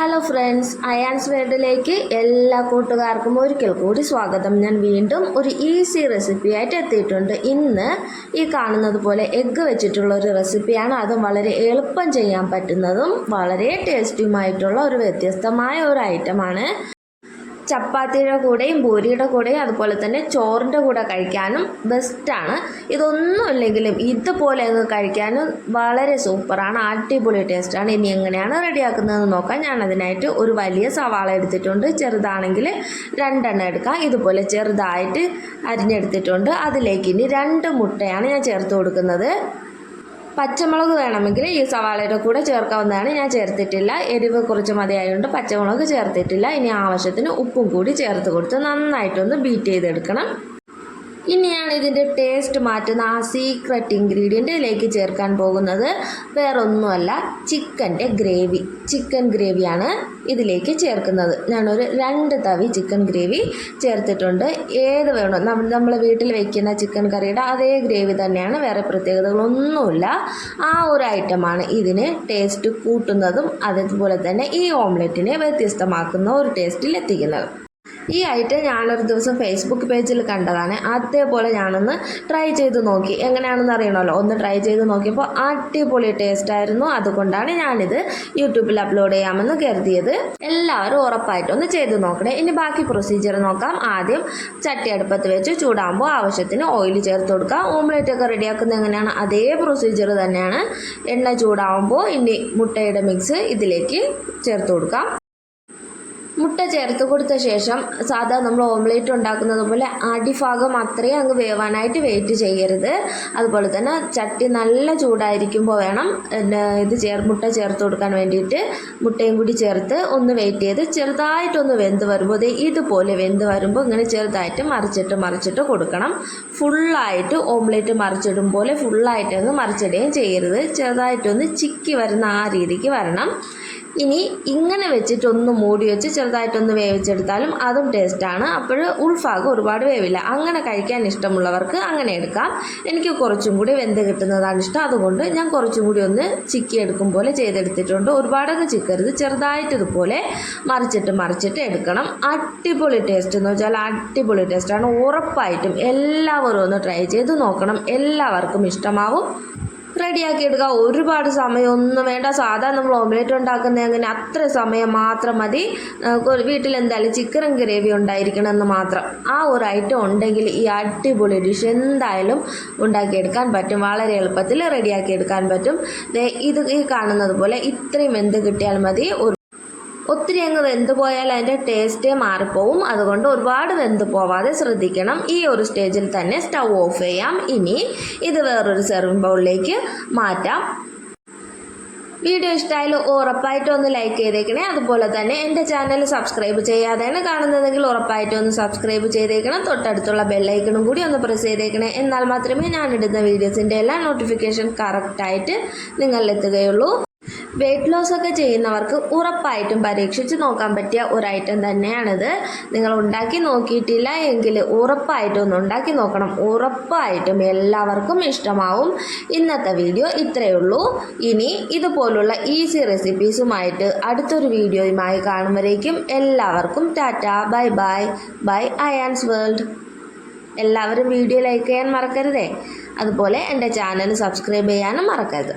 Hello friends Ayan's വേൾഡിലേക്ക് എല്ലാ കൂട്ടുകാർക്കും ഒരിക്കൽ കൂടി സ്വാഗതം. ഞാൻ വീണ്ടും ഒരു ഈസി റെസിപ്പി ആയിട്ട് എത്തിയിട്ടുണ്ട്. ഇന്ന് ഈ കാണുന്നത് പോലെ എഗ്ഗ് വെച്ചിട്ടുള്ള ഒരു റെസിപ്പിയാണ് അതും വളരെ എളുപ്പം ചെയ്യാൻ പറ്റുന്നതും വളരെ ടേസ്റ്റിയുമായിട്ടുള്ള ഒരു വ്യത്യസ്തമായ ഒരു ഐറ്റമാണ് ചപ്പാത്തിയുടെ കൂടെയും പൂരിയുടെ കൂടെയും അതുപോലെ തന്നെ ചോറിന്റെ കൂടെ കഴിക്കാനും ബെസ്റ്റാണ് ഇതൊന്നും ഇല്ലെങ്കിലും ഇതുപോലെ അങ്ങ് കഴിക്കാനും വളരെ സൂപ്പറാണ് അടിപൊളി ടേസ്റ്റാണ് ഇനി എങ്ങനെയാണ് റെഡിയാക്കുന്നതെന്ന് നോക്കാം. ഞാൻ അതിനായിട്ട് ഒരു വലിയ സവാള എടുത്തിട്ടുണ്ട്. ചെറുതാണെങ്കിൽ രണ്ടെണ്ണം എടുക്കാം. ഇതുപോലെ ചെറുതായിട്ട് അരിഞ്ഞെടുത്തിട്ടുണ്ട്. അതിലേക്ക് ഇനി രണ്ട് മുട്ടയാണ് ഞാൻ ചേർത്ത് കൊടുക്കുന്നത്. പച്ചമുളക് വേണമെങ്കിൽ ഈ സവാളയുടെ കൂടെ ചേർക്കാവുന്നതാണ്. ഞാൻ ചേർത്തിട്ടില്ല. എരിവ് കുറച്ച് മതിയായതുകൊണ്ട് പച്ചമുളക് ചേർത്തിട്ടില്ല. ഇനി ആവശ്യത്തിന് ഉപ്പും കൂടി ചേർത്ത് കൊടുത്ത് നന്നായിട്ടൊന്ന് ബീറ്റ് ചെയ്തെടുക്കണം. ഇനിയാണ് ഇതിന്റെ ടേസ്റ്റ് മാറ്റുന്ന ആ സീക്രട്ട് ഇൻഗ്രീഡിയന്റ് ഇതിലേക്ക് ചേർക്കാൻ പോകുന്നത്. വേറൊന്നുമല്ല ചിക്കന്റെ ഗ്രേവി ചിക്കൻ ഗ്രേവിയാണ് ഇതിലേക്ക് ചേർക്കുന്നത്. ഞാനൊരു രണ്ട് തവി ചിക്കൻ ഗ്രേവി ചേർത്തിട്ടുണ്ട്. ഏത് വേണോ നമ്മൾ നമ്മൾ വീട്ടിൽ വയ്ക്കുന്ന ചിക്കൻ കറിയുടെ അതേ ഗ്രേവി തന്നെയാണ്. വേറെ പ്രത്യേകതകളൊന്നുമില്ല. ആ ഒരു ഐറ്റമാണ് ഇതിന് ടേസ്റ്റ് കൂട്ടുന്നതും അതുപോലെ തന്നെ ഈ ഓംലെറ്റിനെ വ്യത്യസ്തമാക്കുന്ന ഒരു ടേസ്റ്റിൽ എത്തിക്കുന്നത്. ഈ ഐറ്റം ഞാനൊരു ദിവസം ഫേസ്ബുക്ക് പേജിൽ കണ്ടതാണ്. അതേപോലെ ഞാനൊന്ന് ട്രൈ ചെയ്ത് നോക്കി. എങ്ങനെയാണെന്ന് അറിയണമല്ലോ? ഒന്ന് ട്രൈ ചെയ്ത് നോക്കിയപ്പോൾ അടിപൊളി ടേസ്റ്റ് ആയിരുന്നു. അതുകൊണ്ടാണ് ഞാനിത് യൂട്യൂബിൽ അപ്ലോഡ് ചെയ്യാമെന്ന് കരുതിയത്. എല്ലാവരും ഉറപ്പായിട്ടും ഒന്ന് ചെയ്ത് നോക്കണേ. ഇനി ബാക്കി പ്രൊസീജിയർ നോക്കാം. ആദ്യം ചട്ടി അടുപ്പത്ത് വെച്ച് ചൂടാകുമ്പോൾ ആവശ്യത്തിന് ഓയിൽ ചേർത്ത് കൊടുക്കാം ഓംലെറ്റ് ഒക്കെ റെഡിയാക്കുന്നത് എങ്ങനെയാണ്? അതേ പ്രൊസീജിയർ തന്നെയാണ്. എണ്ണ ചൂടാകുമ്പോൾ ഇനി മുട്ടയുടെ മിക്സ് ഇതിലേക്ക് ചേർത്ത് കൊടുക്കാം. മുട്ട ചേർത്ത് കൊടുത്ത ശേഷം സാധാ നമ്മൾ ഓംലേറ്റ് ഉണ്ടാക്കുന്നത് പോലെ അടിഭാഗം അത്രയും അങ്ങ് വേവാനായിട്ട് വെയിറ്റ് ചെയ്യരുത്. അതുപോലെ തന്നെ ചട്ടി നല്ല ചൂടായിരിക്കുമ്പോൾ വേണം ഇത് ചേർ മുട്ട ചേർത്ത് കൊടുക്കാൻ വേണ്ടിയിട്ട് മുട്ടയും കൂടി ചേർത്ത് ഒന്ന് വെയിറ്റ് ചെയ്ത് ചെറുതായിട്ടൊന്ന് വെന്ത് വരുമ്പോൾ ഇതുപോലെ വെന്ത് വരുമ്പോൾ ഇങ്ങനെ ചെറുതായിട്ട് മറിച്ചിട്ട് മറിച്ചിട്ട് കൊടുക്കണം. ഫുള്ളായിട്ട് ഓംലേറ്റ് മറിച്ചിടും പോലെ ഫുള്ളായിട്ട് അങ്ങ് മറിച്ചിടുകയും ചെയ്യരുത്. ചെറുതായിട്ടൊന്ന് ചിക്കി വരുന്ന ആ രീതിക്ക് വരണം. ഇനി ഇങ്ങനെ വെച്ചിട്ടൊന്ന് മൂടി വെച്ച് ചെറുതായിട്ടൊന്ന് വേവിച്ചെടുത്താലും അതും ടേസ്റ്റാണ് അപ്പോൾ ഉൾഫാഗ് ഒരുപാട് വേവില്ല. അങ്ങനെ കഴിക്കാൻ ഇഷ്ടമുള്ളവർക്ക് അങ്ങനെ എടുക്കാം. എനിക്ക് കുറച്ചും കൂടി വെന്ത് കിട്ടുന്നതാണ് ഇഷ്ടം. അതുകൊണ്ട് ഞാൻ കുറച്ചും കൂടി ഒന്ന് ചിക്കി എടുക്കും പോലെ ചെയ്തെടുത്തിട്ടുണ്ട്. ഒരുപാടൊന്ന് ചിക്കരുത്. ചെറുതായിട്ട് ഇതുപോലെ മറിച്ചിട്ട് മറിച്ചിട്ട് എടുക്കണം. അടിപൊളി ടേസ്റ്റ് എന്ന് വെച്ചാൽ അടിപൊളി ടേസ്റ്റാണ് ഉറപ്പായിട്ടും എല്ലാവരും ഒന്ന് ട്രൈ ചെയ്ത് നോക്കണം. എല്ലാവർക്കും ഇഷ്ടമാവും. റെഡിയാക്കി എടുക്കുക ഒരുപാട് സമയമൊന്നും വേണ്ട. സാധാരണ നമ്മൾ ഓംലേറ്റ് ഉണ്ടാക്കുന്ന അങ്ങനെ അത്ര സമയം മാത്രം മതി. വീട്ടിൽ എന്തായാലും ചിക്കൻ ഗ്രേവി ഉണ്ടായിരിക്കണം എന്ന് മാത്രം. ആ ഒരു ഐറ്റം ഉണ്ടെങ്കിൽ ഈ അടിപൊളി ഡിഷ് എന്തായാലും ഉണ്ടാക്കിയെടുക്കാൻ പറ്റും. വളരെ എളുപ്പത്തിൽ റെഡിയാക്കി എടുക്കാൻ പറ്റും ഇത് ഈ കാണുന്നത് പോലെ ഇത്രയും എന്ത് കിട്ടിയാൽ മതി. ഒരു ഒത്തിരി അങ്ങ് വെന്ത് പോയാൽ അതിന്റെ ടേസ്റ്റേ മാറിപ്പോവും. അതുകൊണ്ട് ഒരുപാട് വെന്ത് പോവാതെ ശ്രദ്ധിക്കണം. ഈ ഒരു സ്റ്റേജിൽ തന്നെ സ്റ്റൗ ഓഫ് ചെയ്യാം. ഇനി ഇത് വേറൊരു സെർവിങ് ബൗളിലേക്ക് മാറ്റാം. വീഡിയോ ഇഷ്ടമായാലും ഉറപ്പായിട്ടും ഒന്ന് ലൈക്ക് ചെയ്തേക്കണേ. അതുപോലെ തന്നെ എന്റെ ചാനൽ സബ്സ്ക്രൈബ് ചെയ്യാതെയാണ് കാണുന്നതെങ്കിൽ ഉറപ്പായിട്ടും ഒന്ന് സബ്സ്ക്രൈബ് ചെയ്തേക്കണം. തൊട്ടടുത്തുള്ള ബെല്ലൈക്കണും കൂടി ഒന്ന് പ്രസ് ചെയ്തേക്കണേ. എന്നാൽ മാത്രമേ ഞാൻ ഇടുന്ന വീഡിയോസിന്റെ എല്ലാ നോട്ടിഫിക്കേഷൻ കറക്റ്റായിട്ട് നിങ്ങളിലെത്തുകയുള്ളൂ. വെയിറ്റ് ലോസ് ഒക്കെ ചെയ്യുന്നവർക്ക് ഉറപ്പായിട്ടും പരീക്ഷിച്ച് നോക്കാൻ പറ്റിയ ഒരു ഐറ്റം തന്നെയാണിത്. നിങ്ങൾ ഉണ്ടാക്കി നോക്കിയിട്ടില്ല എങ്കിൽ ഉറപ്പായിട്ടും ഒന്ന് ഉണ്ടാക്കി നോക്കണം. ഉറപ്പായിട്ടും എല്ലാവർക്കും ഇഷ്ടമാവും ഇന്നത്തെ വീഡിയോ ഇത്രയേ ഉള്ളൂ. ഇനി ഇതുപോലുള്ള ഈസി റെസിപ്പീസുമായിട്ട് അടുത്തൊരു വീഡിയോയുമായി കാണുമ്പോഴേക്കും എല്ലാവർക്കും tata bye bye bye Ayaans world. എല്ലാവരും വീഡിയോ ലൈക്ക് ചെയ്യാൻ മറക്കരുതേ. അതുപോലെ എന്റെ ചാനൽ സബ്സ്ക്രൈബ് ചെയ്യാനും മറക്കരുത്.